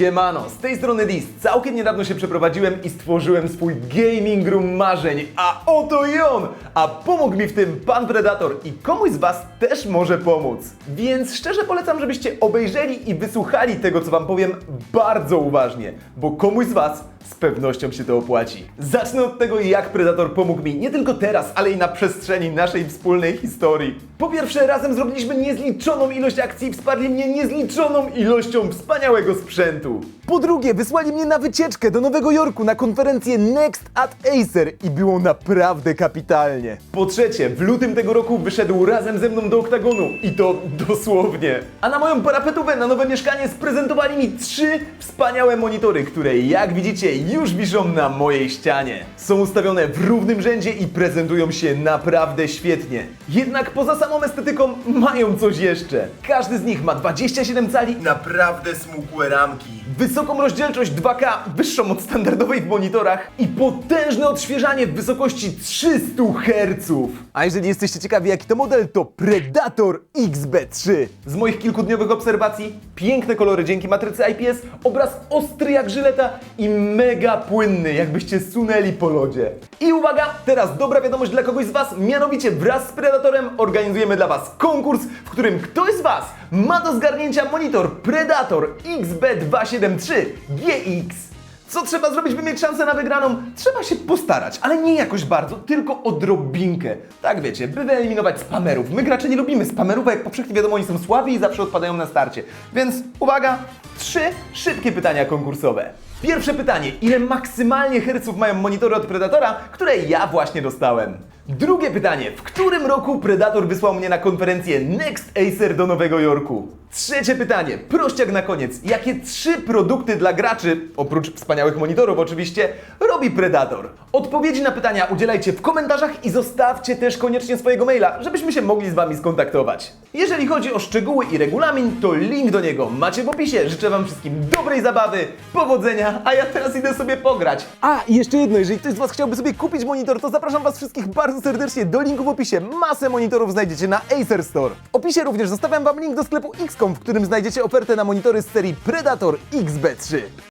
Siemano, z tej strony Dis. Całkiem niedawno się przeprowadziłem i stworzyłem swój gaming room marzeń, a oto i on! A pomógł mi w tym pan Predator i komuś z was też może pomóc. Więc szczerze polecam, żebyście obejrzeli i wysłuchali tego, co wam powiem bardzo uważnie, bo komuś z was z pewnością się to opłaci. Zacznę od tego, jak Predator pomógł mi nie tylko teraz, ale i na przestrzeni naszej wspólnej historii. Po pierwsze, razem zrobiliśmy niezliczoną ilość akcji i wsparli mnie niezliczoną ilością wspaniałego sprzętu. Po drugie, wysłali mnie na wycieczkę do Nowego Jorku na konferencję Next at Acer i było naprawdę kapitalnie. Po trzecie, w lutym tego roku wyszedł razem ze mną do oktagonu i to dosłownie. A na moją parapetówę na nowe mieszkanie sprezentowali mi trzy wspaniałe monitory, które jak widzicie już wiszą na mojej ścianie. Są ustawione w równym rzędzie i prezentują się naprawdę świetnie. Jednak poza samą estetyką mają coś jeszcze. Każdy z nich ma 27 cali naprawdę smukłe ramki. Wysoką rozdzielczość 2K, wyższą od standardowej w monitorach i potężne odświeżanie w wysokości 300 Hz. A jeżeli jesteście ciekawi jaki to model, to Predator XB3. Z moich kilkudniowych obserwacji, piękne kolory dzięki matrycy IPS, obraz ostry jak żyleta i mega płynny, jakbyście sunęli po lodzie. I uwaga, teraz dobra wiadomość dla kogoś z Was, mianowicie wraz z Predatorem organizujemy dla Was konkurs, w którym ktoś z Was ma do zgarnięcia monitor Predator XB273 GX. Co trzeba zrobić, by mieć szansę na wygraną? Trzeba się postarać, ale nie jakoś bardzo, tylko odrobinkę. Tak wiecie, by wyeliminować spamerów. My gracze nie lubimy spamerów, a jak powszechnie wiadomo, oni są słabi i zawsze odpadają na starcie. Więc uwaga, trzy szybkie pytania konkursowe. Pierwsze pytanie, ile maksymalnie herców mają monitory od Predatora, które ja właśnie dostałem? Drugie pytanie, w którym roku Predator wysłał mnie na konferencję Next Acer do Nowego Jorku? Trzecie pytanie, prościak na koniec. Jakie trzy produkty dla graczy, oprócz wspaniałych monitorów oczywiście, robi Predator? Odpowiedzi na pytania udzielajcie w komentarzach i zostawcie też koniecznie swojego maila, żebyśmy się mogli z Wami skontaktować. Jeżeli chodzi o szczegóły i regulamin, to link do niego macie w opisie. Życzę Wam wszystkim dobrej zabawy, powodzenia, a ja teraz idę sobie pograć. A, i jeszcze jedno, jeżeli ktoś z Was chciałby sobie kupić monitor, to zapraszam Was wszystkich bardzo serdecznie do linku w opisie. Masę monitorów znajdziecie na Acer Store. W opisie również zostawiam Wam link do sklepu XCOM, w którym znajdziecie ofertę na monitory z serii Predator XB3.